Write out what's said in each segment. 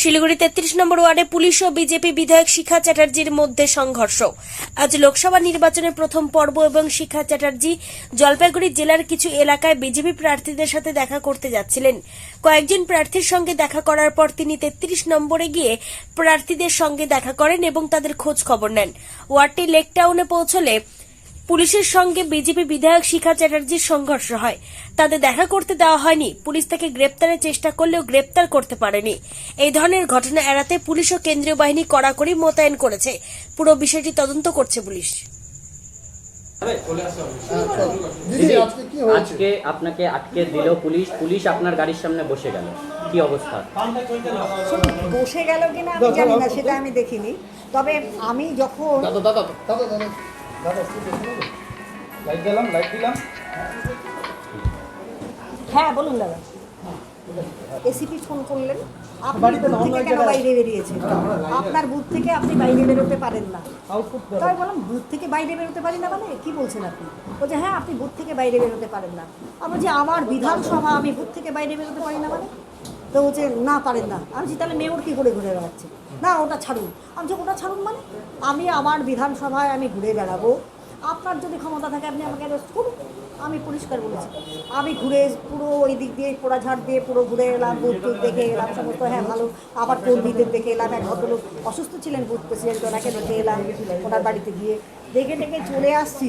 শিলিগুড়ি তেত্রিশ নম্বর ওয়ার্ডে পুলিশ ও বিজেপি বিধায়ক শিখা চ্যাটার্জির মধ্যে সংঘর্ষ। আজ লোকসভা নির্বাচনের প্রথম পর্ব এবং শিখা চ্যাটার্জি জলপাইগুড়ি জেলার কিছু এলাকায় বিজেপি প্রার্থীদের সাথে দেখা করতে যাচ্ছিলেন। কয়েকজন প্রার্থীর সঙ্গে দেখা করার পর তিনি তেত্রিশ নম্বরে গিয়ে প্রার্থীদের সঙ্গে দেখা করেন এবং তাদের খোঁজ খবর নেন। ওয়ার্ডটি লেকটাউনে পৌঁছলে পুলিশের সঙ্গে বিজেপি বিধায়ক শিখা চ্যাটার্জির সংঘর্ষ হয় তাদের দেখা করতে দেওয়া হয়নি পুলিশ তাকে গ্রেপ্তারের চেষ্টা করলেও গ্রেপ্তার করতে পারেনি এই ধরনের ঘটনা এড়াতে পুলিশ ও কেন্দ্রীয় বাহিনী কড়াকড়ি মোতায়েন করেছে পুরো বিষয়টি তদন্ত করছে পুলিশ আজকে কি হয়েছে আজকে আপনাকে আটকে দিল পুলিশ পুলিশ আপনার গাড়ির সামনে বসে গেল কি অবস্থা বসে গেল কিনা আমি জানি না সেটা আমি দেখিনি তবে আমি যখন লাইট দিলাম লাইট দিলাম। হ্যাঁ বলুন দাদা। এসিপি ফোন করলেন। আপনি বুথ থেকে কেন বাইরে বেরিয়েছেন? আপনার বুথ থেকে আপনি বাইরে বেরোতে পারেন না। তাই বললাম বুথ থেকে বাইরে বেরোতে পারি না মানে কি বলছেন আপনি? বলছে হ্যাঁ আপনি বুথ থেকে বাইরে বেরোতে পারেন না। আমি বলছি আমার বিধানসভা আমি বুথ থেকে বাইরে বেরোতে পারি না মানে? তো বলছে না পারেন না। আমি বলছি তাহলে মেয়র কী করে ঘুরে বেড়াচ্ছে? না ওটা ছাড়ুন। আমি বলছি, ওটা ছাড়ুন মানে? আমি আমার বিধানসভায় আমি ঘুরে বেড়াবো। আপনার যদি ক্ষমতা থাকে আপনি আমাকে অ্যারেস্ট করুন। আমি পরিষ্কার বলেছি। আমি ঘুরে পুরো ওই দিক দিয়ে পোড়াঝাড় দিয়ে পুরো ঘুরে এলাম বুথ দেখে এলাম সমস্ত হ্যাঁ ভালো। আবার কর্মীদের দেখে এলাম এক ভদ্রলোক অসুস্থ ছিলেন বুথ প্রেসিডেন্ট ওনাকে দেখে এলাম ওনার বাড়িতে গিয়ে দেখে দেখে চলে আসছি।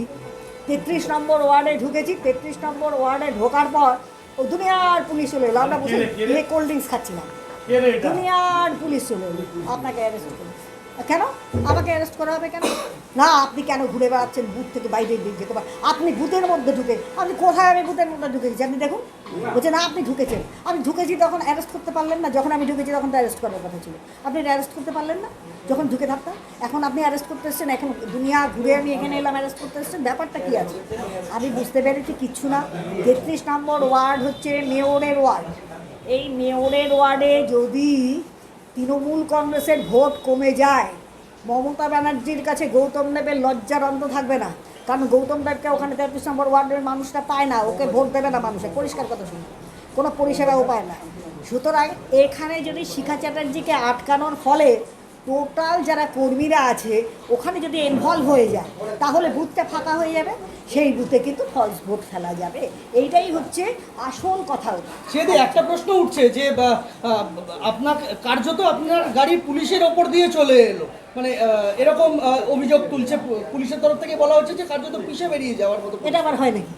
তেত্রিশ নম্বর ওয়ার্ডে ঢুকেছি। তেত্রিশ নম্বর ওয়ার্ডে ঢোকার পর ও দুনিয়ার পুলিশ চলে এলো। আমরা বসে গিয়ে কোল্ড ড্রিঙ্কস খাচ্ছিলাম। দুনিয়ার পুলিশ চলে এলো। আপনাকে অ্যারেস্ট করবে কেন? আমাকে অ্যারেস্ট করা হবে কেন? না আপনি কেন ঘুরে বেড়াচ্ছেন? বুথ থেকে বাইরে যেতে পারেন আপনি বুথের মধ্যে ঢুকে আপনি কোথায় আমি বুথের মধ্যে ঢুকেছি? আপনি দেখুন। বলছে, না, আপনি ঢুকেছেন। আমি ঢুকেছি তখন অ্যারেস্ট করতে পারলেন না। যখন আমি ঢুকেছি তখন তো অ্যারেস্ট করার কথা ছিল। আপনি অ্যারেস্ট করতে পারলেন না? যখন ঢুকে থাকতাম, এখন আপনি অ্যারেস্ট করতে এসেছেন, এখন দুনিয়া ঘুরে আমি এখানে এলাম অ্যারেস্ট করতে এসেছেন, ব্যাপারটা কী আছে? আমি বুঝতে পেরেছি কিচ্ছু না। তেত্রিশ নম্বর ওয়ার্ড হচ্ছে মেয়রের ওয়ার্ড। এই মেয়রের ওয়ার্ডে যদি তৃণমূল কংগ্রেসের ভোট কমে যায়, মমতা ব্যানার্জির কাছে গৌতম দেবের লজ্জার অন্ত থাকবে না। কারণ গৌতম দেবকে ওখানে তেত্রিশ নম্বর ওয়ার্ডের মানুষটা পায় না, ওকে ভোট দেবে না মানুষের পরিষ্কার কথা শুনে কোনো পরিষেবাও পায় না। সুতরাং এখানে যদি শিখা চ্যাটার্জিকে আটকানোর ফলে টোটাল যারা কর্মীরা আছে, ওখানে যদি ইনভলভ হয়ে যায়, তাহলে বুথটা ফাঁকা হয়ে যাবে। সেই রুতে কিন্তু ফলস ভোট ফেলা যাবে। এইটাই হচ্ছে আসল কথা সেদি একটা প্রশ্ন উঠছে যে আপনার কার্যত আপনার গাড়ি পুলিশের ওপর দিয়ে চলে এলো। মানে এরকম অভিযোগ তুলছে পুলিশের তরফ থেকে বলা হচ্ছে যে কার্যত পিছিয়ে বেরিয়ে যাওয়ার মতো এটা আবার হয় নাকি?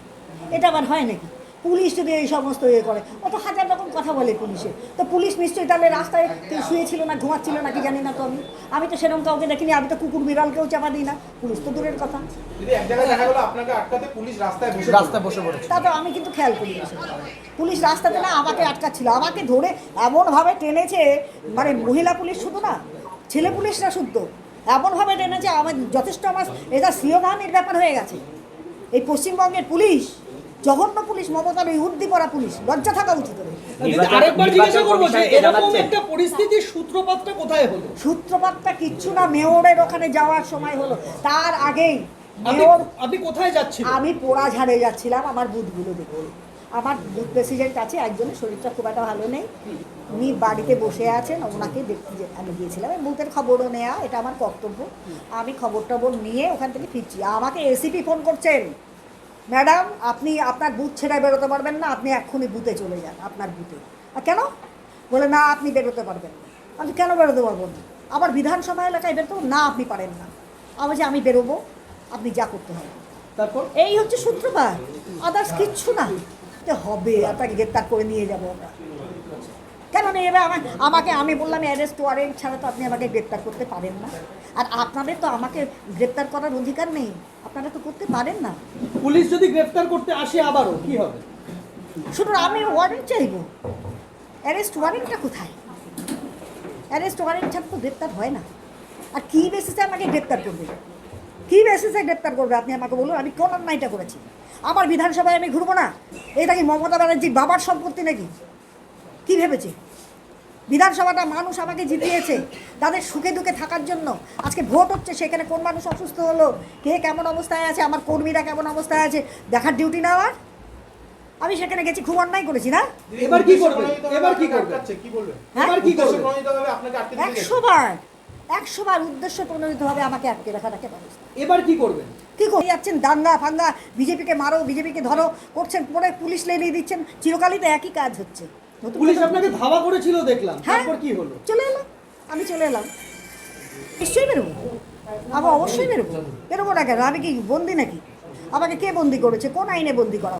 এটা আবার হয় নাকি? পুলিশ যদি এই সমস্ত ইয়ে করে অত হাজার রকম কথা বলে পুলিশে। তো পুলিশ নিশ্চয়ই তাহলে রাস্তায় কেউ শুয়েছিল না ঘুমাচ্ছিল নাকি জানি না তো আমি। আমি তো সেরকম কাউকে দেখিনি আমি তো কুকুর বিড়ালকেও চাপা দিই না। পুলিশ তো দূরের কথা। দিদি এক জায়গায় দেখা গেল আপনাকে আটকাতে পুলিশ রাস্তায় রাস্তায় বসে তা তো আমি কিন্তু খেয়াল করি পুলিশ রাস্তাতে না আমাকে আটকাচ্ছিল। আমাকে ধরে এমনভাবে টেনেছে মানে মহিলা পুলিশ শুধু না ছেলে পুলিশরা শুদ্ধ। এমনভাবে টেনেছে আমার যথেষ্ট আমার এটা সিংহবাহিনীর ব্যাপার হয়ে গেছে। এই পশ্চিমবঙ্গের পুলিশ জঘন্য পুলিশ মমতার ওই উর্দি পড়া পুলিশ লজ্জা থাকা উচিত ওদের। দিদি, আরেকবার জিজ্ঞাসা করব যে এরকম একটা পরিস্থিতির সূত্রপাতটা কোথায় হলো? সূত্রপাতটা কিচ্ছু না মেয়রের ওখানে যাওয়ার সময় হলো। তার আগেই মেয়র আপনি কোথায় যাচ্ছেন আমি পোড়া ঝাড়ে যাচ্ছিলাম আমার বুথগুলো দেখতে আমার বুথ প্রেসিডেন্ট আছে একজনের শরীরটা খুব একটা ভালো নেই। উনি বাড়িতে বসে আছেন ওনাকে দেখতে যে- আমি গিয়েছিলাম। বুথের খবরও নেওয়া এটা আমার কর্তব্য। আমি খবর টবর নিয়ে ওখান থেকে ফিরছি। আমাকে এসিপি ফোন করছেন। ম্যাডাম আপনি আপনার বুথ ছেড়ে বেরোতে পারবেন না আপনি এক্ষুনি বুথে চলে যান আপনার বুথে। আর কেন? বলে না আপনি বেরোতে পারবেন না। আমি কেন বেরোতে পারব না? আবার বিধানসভা এলাকায় বেরোতে না আপনি পারেন না। আমি যে আমি বেরোবো আপনি যা করতে হবে। তারপর? এই হচ্ছে সূত্রপাত। আদার্স কিচ্ছু না। যে হবে আপনাকে গ্রেপ্তার করে নিয়ে যাব আমরা। কেন নিয়ে যাবে আমাকে আমাকে আমি বললাম অ্যারেস্ট ওয়ারেন্ট ছাড়া তো আপনি আমাকে গ্রেপ্তার করতে পারেন না। আর আপনাদের তো আমাকে গ্রেপ্তার করার অধিকার নেই। আপনারা তো করতে পারেন না। পুলিশ যদি গ্রেফতার করতে আসে আবারও কি হবে? শুধু আমি ওয়ারেন্ট চাইব। অ্যারেস্ট ওয়ারেন্টটা কোথায়? অ্যারেস্ট ওয়ারেন্ট ছাড়া তো গ্রেপ্তার হয় না। আর কী বেসিসে আমাকে গ্রেপ্তার করবে? কী বেসিসে গ্রেপ্তার করবে? আপনি আমাকে বলুন আমি কোন অন্যায়টা করেছি? আমার বিধানসভায় আমি ঘুরবো না? এটা কি মমতা ব্যানার্জির বাবার সম্পত্তি নাকি? কী ভেবেছে? বিধানসভাটা মানুষ আমাকে জিতিয়েছে। তাদের সুখে দুঃখে থাকার জন্য আজকে ভোট হচ্ছে সেখানে কোন মানুষ অসুস্থ হলো কে কেমন অবস্থায় আছে আমার কর্মীরা কেমন অবস্থায় আছে দেখার ডিউটি না আমার? আমি সেখানে গেছি খুব অন্যায় করেছি না? এবার কি করবেন? উদ্দেশ্যপ্রণোদিতভাবে এবার কি আপনাকে করবেন? কি বলবেন হ্যাঁ এবার কি করবেন আটকে দিতে একশো বার একশো বার উদ্দেশ্য প্রণোদিতভাবে আমাকে আটকে রাখাটাকে মানুষ এবার কি করবেন কি করে যাচ্ছেন দাঙ্গা ফাঙ্গা বিজেপিকে মারো বিজেপিকে ধরো করছেন পরে পুলিশ লেলিয়ে দিচ্ছেন চিরকালই তো একই কাজ হচ্ছে। পুলিশ আপনাকে ধাওয়া করেছিল দেখলাম। হ্যাঁ। তারপর কি হলো? চলে এলাম। আমি চলে এলাম। নিশ্চয়ই বেরোবো আবার অবশ্যই বেরোবো বেরোবো না কেন? আমি কি বন্দি নাকি? আমাকে কে বন্দি করেছে? কোন আইনে বন্দি করা?